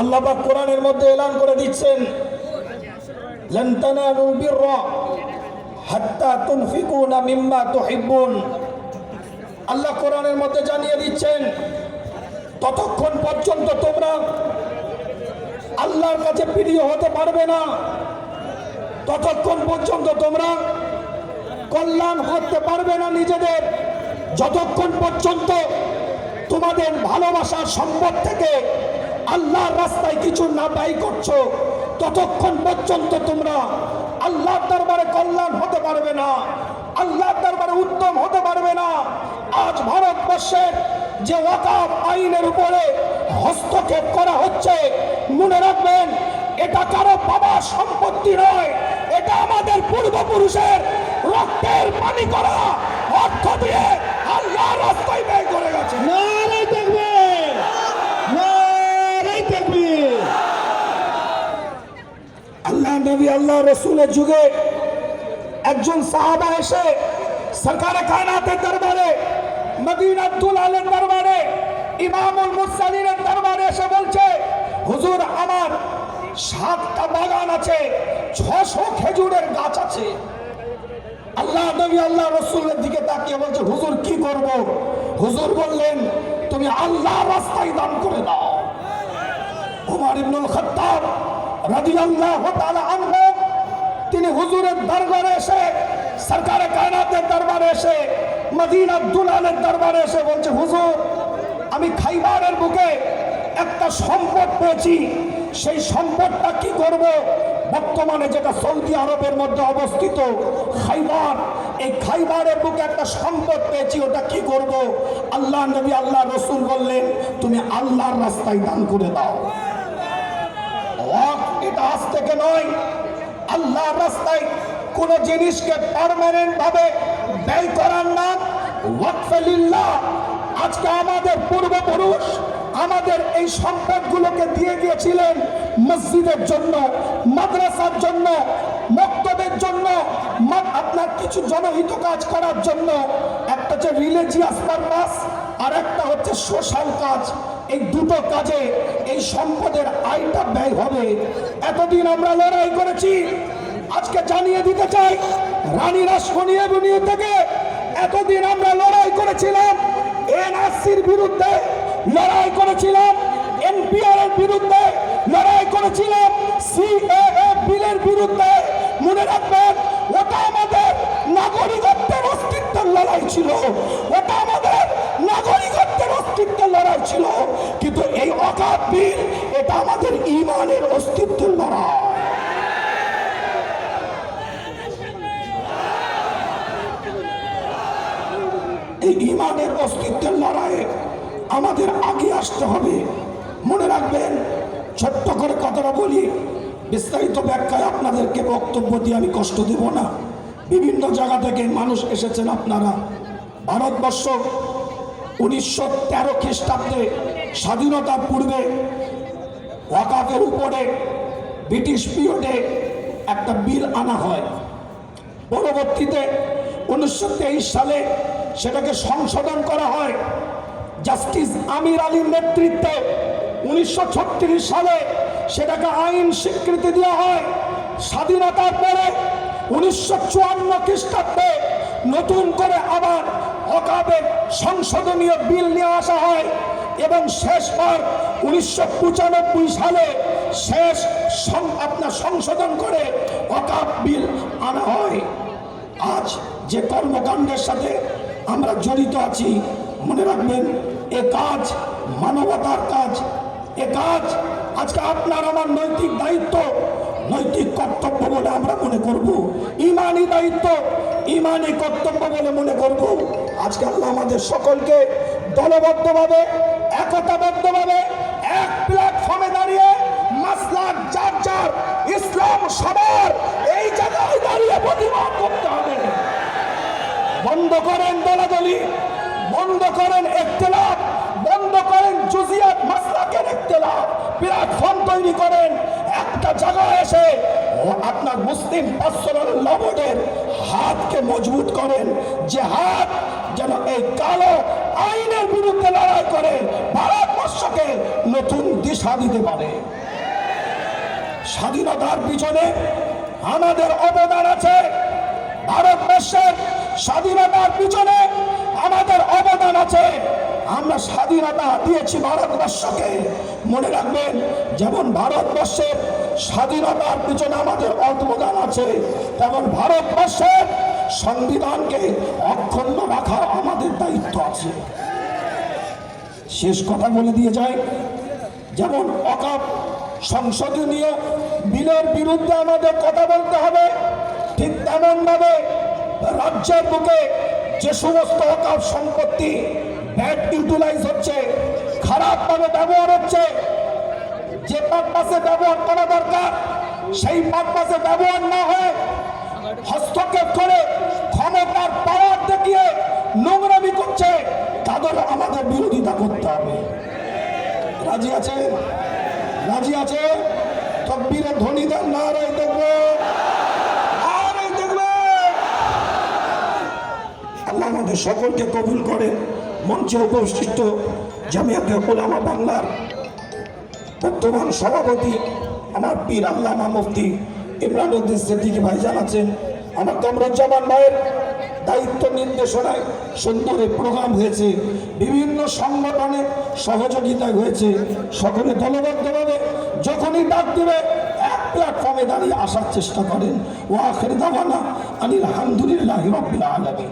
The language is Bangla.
আল্লাহ পাক কোরআনের মধ্যে এলান করে দিচ্ছেন لن تنالوا البر حتى تنفقون مما تحبون আল্লাহ কোরআনের মধ্যে জানিয়ে দিচ্ছেন ততক্ষণ পর্যন্ত তোমরা আল্লাহর কাছে প্রিয় হতে পারবে না ততক্ষণ পর্যন্ত তোমরা কল্যাণ করতে পারবে না নিজেদের যতক্ষণ পর্যন্ত তোমাদের ভালোবাসার সম্পদ থেকে আল্লাহর রাস্তায় কিছু না ব্যয় করছ, ততক্ষণ পর্যন্ত তোমরা আল্লাহর দরবারে কল্যাণ হতে পারবে না, আল্লাহর দরবারে উত্তম হতে পারবে না। আজ ভারতবর্ষের যে ওয়াকাফ আইনের উপরে হস্তক্ষেপ করা হচ্ছে, মনে রাখবেন, এটা কারও বাবার সম্পত্তি নয়, এটা আমাদের পূর্বপুরুষের রক্তের পানি করা অর্থ দিয়ে আল্লাহ রাস্তায় ব্যয় করে গেছে। আল্লাহ নবী, আল্লাহ রসুলের যুগে একজন সাহাবা এসে সরকারে কায়নাতের দরবারে মদিনাতুল আলের দরবারে, ইমামুল মুরসালিনের দরবারে এসে বলছে, হুজুর, আমার সাতটা বাগান আছে, ছশো খেজুরের গাছ আছে। আল্লাহ নবী, আল্লাহ রসুলের দিকে তাকিয়ে বলছে, হুজুর, কি করব? হুজুর বললেন, তুমি আল্লাহ রাস্তায় দান করে দাও। উমর ইবনুল খাত্তাব তিনি হুজুরের দরবারে এসে, সরকারে কায়নাতের দরবারে এসে মদিনা দুলালের দরবারে এসে বলছে, হুজুর, আমি খাইবারের বুকে একটা সম্পদ পেয়েছি। সেই সম্পদটা কি করব? বর্তমানে যেটা সৌদি আরবের মধ্যে অবস্থিত, খাইবার, এই খাইবারের বুকে একটা সম্পদ পেয়েছি, ওটা কি করব? আল্লাহ নবী, আল্লাহ রসুল বললেন, তুমি আল্লাহর রাস্তায় দান করে দাও। এটা আজ থেকে নয়। আল্লাহর রাস্তায় কোন জিনিসকে পার্মানেন্ট ভাবে ব্যয় করার নাম আজকে আমাদের পূর্বপুরুষ আমাদের এই সম্পদগুলোকে দিয়ে গিয়েছিলেন মসজিদের জন্য, মাদ্রাসার জন্য, মক্তবের জন্য আপনার কিছু জনহিত কাজ করার জন্য। একটা হচ্ছে রিলিজিয়াস পারপাস আর একটা হচ্ছে সোশ্যাল কাজ। এই দুটো কাজে এই সম্পদের আয়টা ব্যয় হবে। এতদিন আমরা লড়াই করেছি, আজকে জানিয়ে দিতে চাই, রানী রাসমণি এভিনিউ থেকে এতদিন আমরা লড়াই করেছিলাম, এনআরসির বিরুদ্ধে লড়াই করেছিলাম এনপিআর এর বিরুদ্ধে লড়াই করেছিলাম সিএএ বিলের বিরুদ্ধে। মনে রাখবেন, ওটা আমাদের নাগরিকত্বের অস্তিত্বের লড়াই ছিল। ওটা আমাদের নাগরিকত্বের অস্তিত্বের লড়াই ছিল। কিন্তু এই অকাপ বিল এটা আমাদের ইমানের অস্তিত্বের লড়াই এই ইমানের অস্তিত্বের লড়াইয়ে আমাদের আগে আসতে হবে। মনে রাখবেন, ছোট্ট করে কথাটা বলি, বিস্তারিত ব্যাখ্যায় আপনাদেরকে বক্তব্য দিয়ে আমি কষ্ট দেব না। বিভিন্ন জায়গা থেকে মানুষ এসেছেন আপনারা। ভারতবর্ষ উনিশশো তেরো খ্রিস্টাব্দে স্বাধীনতার পূর্বে ওয়াকাফের উপরে ব্রিটিশ পিরিয়ডে একটা বিল আনা হয়। পরবর্তীতে উনিশশো তেইশ সালে সেটাকে সংশোধন করা হয়। জাস্টিস আমির আলীর নেতৃত্বে উনিশশো ছত্রিশ সালে সেটাকে আইন স্বীকৃতি দেওয়া হয়। স্বাধীনতার পরে উনিশশো চুয়ান্ন খ্রিস্টাব্দে নতুন করে আবার অকাবের সংশোধনীয় বিল নিয়ে আসা হয়। এবং শেষবার উনিশশো পঁচানব্বই সালে শেষ আপনার সংশোধন করে অকাপ বিল আনা হয়। আজ যে কর্মকাণ্ডের সাথে আমরা জড়িত আছি, মনে রাখবেন, এ কাজ মানবতার কাজ। এ কাজ আজকে আপনার আমার নৈতিক দায়িত্ব, নৈতিক কর্তব্য বলে আমরা মনে করব। ইমানি দায়িত্ব, ইমানি কর্তব্য বলে মনে করব। আজকে আল্লাহ আমাদের সকলকে দলবদ্ধভাবে একতাবদ্ধভাবে এক প্ল্যাটফর্মে দাঁড়িয়ে মাসলাক যার যার ইসলাম সবার এই জায়গায় দাঁড়িয়ে প্রতিবাদ করতে হবে। বন্ধ করেন দলাদলি, বন্ধ করেন একতলাপ বন্ধ করেন জুজিয়াত মাসলাকের একতলাপ প্ল্যাটফর্ম তৈরি করেন, একটা জায়গায় এসে আপনার মুসলিম পার্সোনাল লবডের হাতকে মজবুত করেন। যে হাত যেন এই কালো আইনের বিরুদ্ধে লড়াই করে ভারতবর্ষকে নতুন দিশা দিতে পারে। স্বাধীনতার পিছনে আমাদের অবদান আছে। ভারতবর্ষের স্বাধীনতার পিছনে আমাদের অবদান আছে। আমরা স্বাধীনতা দিয়েছি ভারতবর্ষকে মনে রাখবেন, যেমন ভারতবর্ষের স্বাধীনতার পিছনে আমাদের অবদান আছে, তেমন ভারতবর্ষের সংবিধানকে অক্ষুণ্ণ রাখা আমাদের দায়িত্ব আছে। শেষ কথা বলে দিয়ে যায়, যেমন অকাপ সংশোধনীয় বিলের বিরুদ্ধে আমাদের কথা বলতে হবে, ঠিক তেমনভাবে রাজ্যের বুকে যে সমস্ত অকাপ সম্পত্তি ব্যাড ইউটিলাইজ হচ্ছে, খারাপভাবে ব্যবহার হচ্ছে, যে পারপাসে ব্যবহার করা দরকার, সেই পারপাসে ব্যবহার না হয় হস্তক্ষেপ করে ক্ষমতার পাওয়ার দেখিয়ে নোংরামি করছে, তাদের আমাদের বিরোধিতা করতে হবে। রাজি আছে রাজি আছে? তকবীরের ধ্বনি দেন না দেখবে আমাদের সকলকে কবুল করে মঞ্চে উপস্থিত জামিয়াতে ওলামা বাংলার বর্তমান সভাপতি, আমার পীর আল্লামা মুফতি ইমরান উদ্দিন সিদ্দিকী ভাই জানাচ্ছেন, আমার কামরুজ্জামান ভাইয়ের দায়িত্ব নির্দেশনায় সুন্দর এই প্রোগ্রাম হয়েছে। বিভিন্ন সংগঠনের সহযোগিতা হয়েছে। সকলে দলবদ্ধভাবে যখনই ডাক দেবে, এক প্ল্যাটফর্মে দাঁড়িয়ে আসার চেষ্টা করেন। ও আখের দাওয়ানা আনিল আলহামদুলিল্লাহ রবিল আলমী